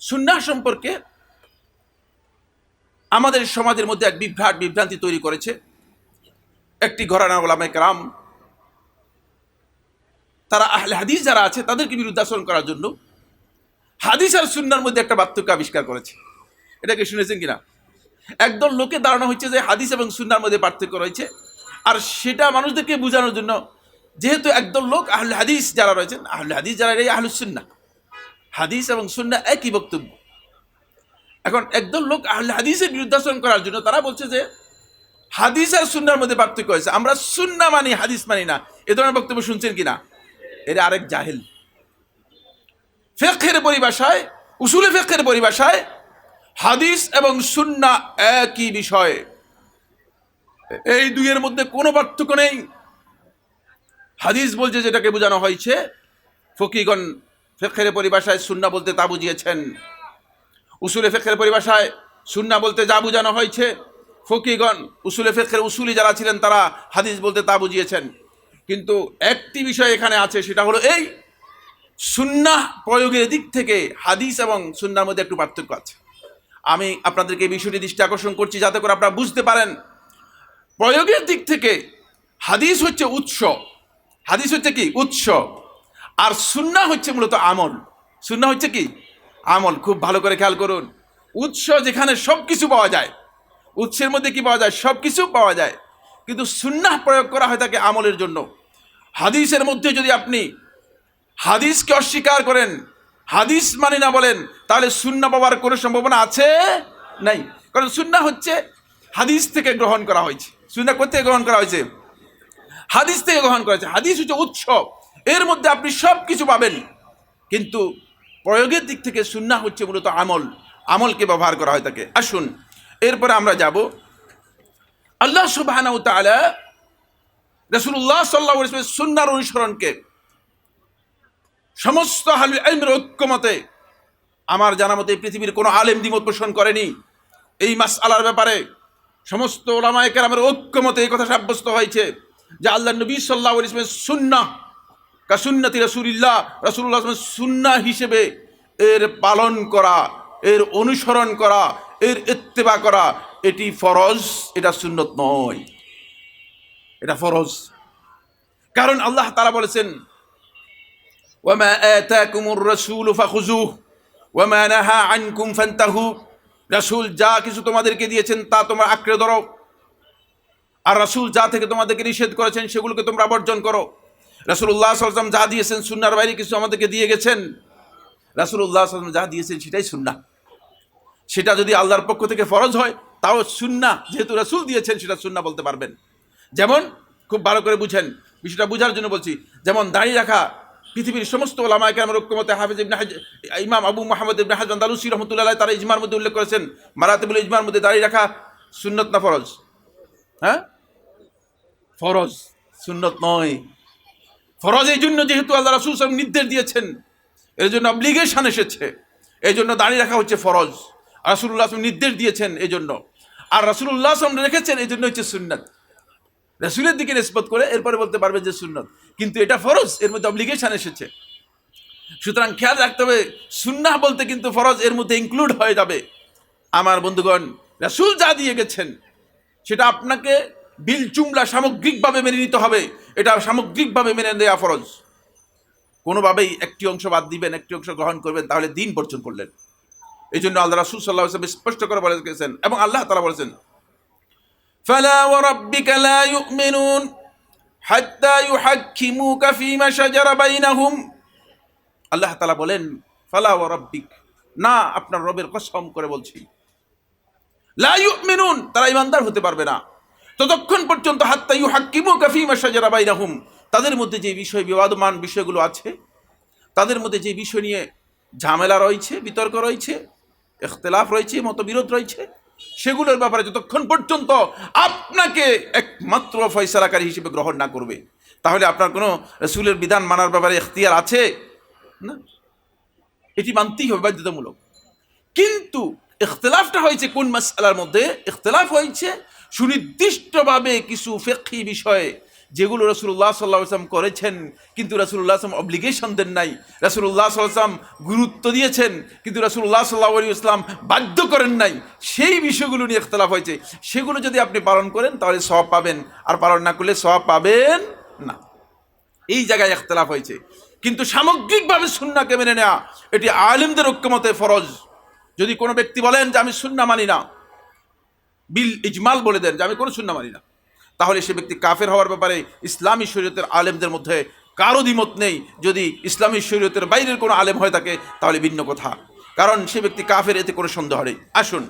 সুন্নাহ সম্পর্কে আমাদের সমাজের মধ্যে এক বিভ্রাট বিভ্রান্তি তৈরি করেছে। একটি ঘরানা ওলামে কারাম, তারা আহলে হাদিস যারা আছে, তাদেরকে বিরুদ্ধাচরণ করার জন্য হাদিস আর সুন্নার মধ্যে একটা পার্থক্য আবিষ্কার করেছে। এটাকে শুনেছেন কিনা? একদল লোকে ধারণা হচ্ছে যে হাদিস এবং সুন্নার মধ্যে পার্থক্য রয়েছে আর সেটা মানুষদেরকে বোঝানোর জন্য যেহেতু একদল লোক আহলে হাদিস যারা রয়েছেন, আহলে হাদিস যারা এই আহলুস সুন্না হাদিস এবং সুন্না একই বক্তব্য। এখন একদল লোক আহলে হাদিসের বিরুদ্ধাচরণ করার জন্য তারা বলছে যে, হাদিস আর সুন্নার মধ্যে পার্থক্য হয়েছে। আমরা সুন্না মানি, হাদিস মানি না। এ ধরনের বক্তব্য শুনছেন কিনা? এরা আরেক জাহেল। ফেকের পরিভাষায়, উসুলে ফেকের পরিভাষায় হাদিস এবং সুন্না একই বিষয়। এই দুইয়ের মধ্যে কোনো পার্থক্য নেই। হাদিস বলছে যেটাকে বোঝানো হয়েছে, ফকিগণ ফেকের পরিভাষায় সুন্না বলতে তা বুঝিয়েছেন। উসুলে ফেকের পরিভাষায় সুন্না বলতে যা বোঝানো হয়েছে, ফকিগণ, উসুলে ফেকের উসুলি যারা ছিলেন তারা হাদিস বলতে তা বুঝিয়েছেন। কিন্তু একটি বিষয় এখানে আছে, সেটা হলো এই সুন্না প্রয়োগের দিক থেকে হাদিস এবং সুন্নার মধ্যে একটু পার্থক্য আছে। আমি আপনাদেরকে এই বিষয়টি দৃষ্টি আকর্ষণ করছি যাতে করে আপনারা বুঝতে পারেন। প্রয়োগের দিক থেকে হাদিস হচ্ছে উৎস। হাদিস হচ্ছে কি? উৎস। আর সুন্না হচ্ছে মূলত আমল। সুন্না হচ্ছে কি? আমল, খুব ভালো করে খেয়াল করুন। উৎস যেখানে সব কিছু পাওয়া যায়, উৎসের মধ্যে কি পাওয়া যায়? সব কিছু পাওয়া যায়। কিন্তু সুন্নাহ প্রয়োগ করা হয় থাকে আমলের জন্য। হাদিসের মধ্যে যদি আপনি হাদিসকে অস্বীকার করেন, হাদিস মানি না বলেন, তাহলে সুন্না পাওয়ার কোনো সম্ভাবনা আছে? নাই। কারণ সুন্না হচ্ছে হাদিস থেকে গ্রহণ করা হয়েছে। সুন্না কোথেকে গ্রহণ করা হয়েছে? হাদিস থেকে গ্রহণ করা হয়েছে। হাদিস হচ্ছে উৎস। এর মধ্যে আপনি সব কিছু পাবেন। কিন্তু প্রয়োগের দিক থেকে সুন্না হচ্ছে মূলত আমল। আমলকে ব্যবহার করা হয় তাকে। আসুন, এরপরে আমরা যাব। আল্লাহ সুবাহ রসুল্লাহ সাল্লাহ সুন্নার অনুসরণকে সমস্ত হালুল আলমের ঐক্যমতে আমার জানা মতে পৃথিবীর কোনো আলেম দ্বিমত পোষণ করেনি। এই মাস আলার ব্যাপারে সমস্ত ওলামায় কেরামের ঐক্যমতে এই কথা সাব্যস্ত হয়েছে যে আল্লাহ নবী সাল্লাহ ইসলামের সুন্না কাসুন্নতি রসুলিল্লাহ রসুল্লাহ সুন্না হিসেবে এর পালন করা, এর অনুসরণ করা, এর ইত্তেবা করা, এটি ফরজ, এটা সুন্নত নয়। এটা ফরজ। কারণ আল্লাহ তারা বলেছেন ওয়ামা আতাকুমুর রাসূল ফাখুজুহ ওয়ামা নাহা আনকুম ফান্তাহু। রাসূল যা কিছু তোমাদেরকে দিয়েছেন, তা তোমরা আঁকড়ে ধরো। আর রাসূল যা থেকে তোমাদেরকে নিষেধ করেছেন, সেগুলোকে তোমরা বর্জন করো। রাসূলুল্লাহ সাল্লাম যা দিয়েছেন সুন্নার বাইরে কিছু আমাদেরকে দিয়ে গেছেন? রাসূলুল্লাহ সাল্লাম যা দিয়েছেন সেটাই সুন্না সেটা যদি আল্লাহর পক্ষ থেকে ফরজ হয়, তাও সুন্না যেহেতু রাসূল দিয়েছেন, সেটা সুন্না বলতে পারবেন। যেমন, খুব ভালো করে বুঝেন, বিষয়টা বোঝার জন্য বলছি, যেমন দাঁড়িয়ে রাখা পৃথিবীর সমস্ত ওলামায় কেরামের ঐক্যমতে হাফিজ ইবনে ইমাম আবু মোহাম্মদ ইবনে হাজ আন্দালুসি রহমতুল্লাহ তারা ইজমার মধ্যে উল্লেখ করেছেন, মারাতিবুল ইজমার মধ্যে দাঁড়িয়ে রাখা সুন্নত না ফরজ? হ্যাঁ? ফরজ, সুন্নত নয়। ফরজ এই জন্য যেহেতু আল্লাহ রাসুল সাহেব নির্দেশ দিয়েছেন, এর জন্য অব্লিগেশন এসেছে, এই জন্য দাঁড়িয়ে রাখা হচ্ছে ফরজ। রাসুল্লাহ আসলাম নির্দেশ দিয়েছেন এই জন্য। আর রাসুল্লাহ আসলাম রেখেছেন এই জন্য হচ্ছে সুন্নত। রসুলের দিকে নিষ্পত করে এরপরে বলতে পারবে যে সুন্নত। কিন্তু এটা ফরজ, এর মধ্যে অব্লিগেশন এসেছে। সুতরাং খেয়াল রাখতে হবে, সুন্নাহ বলতে কিন্তু ফরজ, এর মধ্যে ইনক্লুড হয়ে যাবে। আমার বন্ধুগণ, রাসুল যা দিয়ে গেছেন, সেটা আপনাকে বিল চুমলা সামগ্রিকভাবে মেনে নিতে হবে এটা সামগ্রিকভাবে মেনে দেওয়া ফরজ কোনোভাবেই একটি অংশ বাদ দিবেন একটি অংশ গ্রহণ করবেন তাহলে দিন বর্জন করলেন এই জন্য আল্লাহ রাসুল সাল্লাহ স্পষ্ট করে বলে গেছেন এবং আল্লাহ তারা বলেছেন فلا وربك لا يؤمنون حتى يحكموك فيما شجر بينهم আল্লাহ তালা বলেন ফালা ও রব্বিক না আপনার রবের কসম করে বলছি লা ইউমিনুন তারা ইমানদার হতে পারবে না ততক্ষণ পর্যন্ত হাত্তা ইউ হাক্কিমু কাফিমা শাজারা বাইনাহুম। তাদের মধ্যে যে বিষয় বিবাদমান বিষয়গুলো আছে, তাদের মধ্যে যে বিষয় নিয়ে ঝামেলা রয়েছে, বিতর্ক রয়েছে, ইখতলাফ রয়েছে, মতবিরোধ রয়েছে, সেগুলোর ব্যাপারে যতক্ষণ পর্যন্ত আপনাকে একমাত্র ফয়সালাকারী হিসেবে গ্রহণ না করবে, তাহলে আপনার কোনো রসুলের বিধান মানার ব্যাপারে এখতিয়ার আছে? না। এটি মানতেই হবে বাধ্যতামূলক। কিন্তু ইখতলাফটা হয়েছে কোন মাসালার মধ্যে? ইখতলাফ হয়েছে সুনির্দিষ্টভাবে কিছু ফেকি বিষয়ে যেগুলো রসুল্লাহ সাল্লাহ আসলাম করেছেন, কিন্তু রসুল্লাহ আসলাম অব্লিগেশন দেন নাই। রসুল্লাহ সাল্লাম গুরুত্ব দিয়েছেন, কিন্তু রসুল্লাহ সাল্লাহ আলী ইসলাম বাধ্য করেন নাই। সেই বিষয়গুলো নিয়ে ইখতলাফ হয়েছে। সেগুলো যদি আপনি পালন করেন, তাহলে সব পাবেন। আর পালন না করলে সব পাবেন না। এই জায়গায় ইখতলাফ হয়েছে। কিন্তু সামগ্রিকভাবে সুন্নাকে মেনে নেওয়া এটি আলিমদের ঐক্যমতে ফরজ। যদি কোনো ব্যক্তি বলেন যে আমি সুন্না মানি না বিল ইজমাল বলে দেন যে আমি কোনো শূন্য মানি না। তাহলে সে ব্যক্তি কাফের হওয়ার ব্যাপারে ইসলামী শরীয়তের আলেমদের মধ্যে কারও দ্বিমত নেই। যদি ইসলামী শরীয়তের বাইরের কোনো আলেম হয়ে থাকে তাহলে ভিন্ন কথা। কারণ সে ব্যক্তি কাফের, এতে কোনো সন্দেহ নেই। আসুন।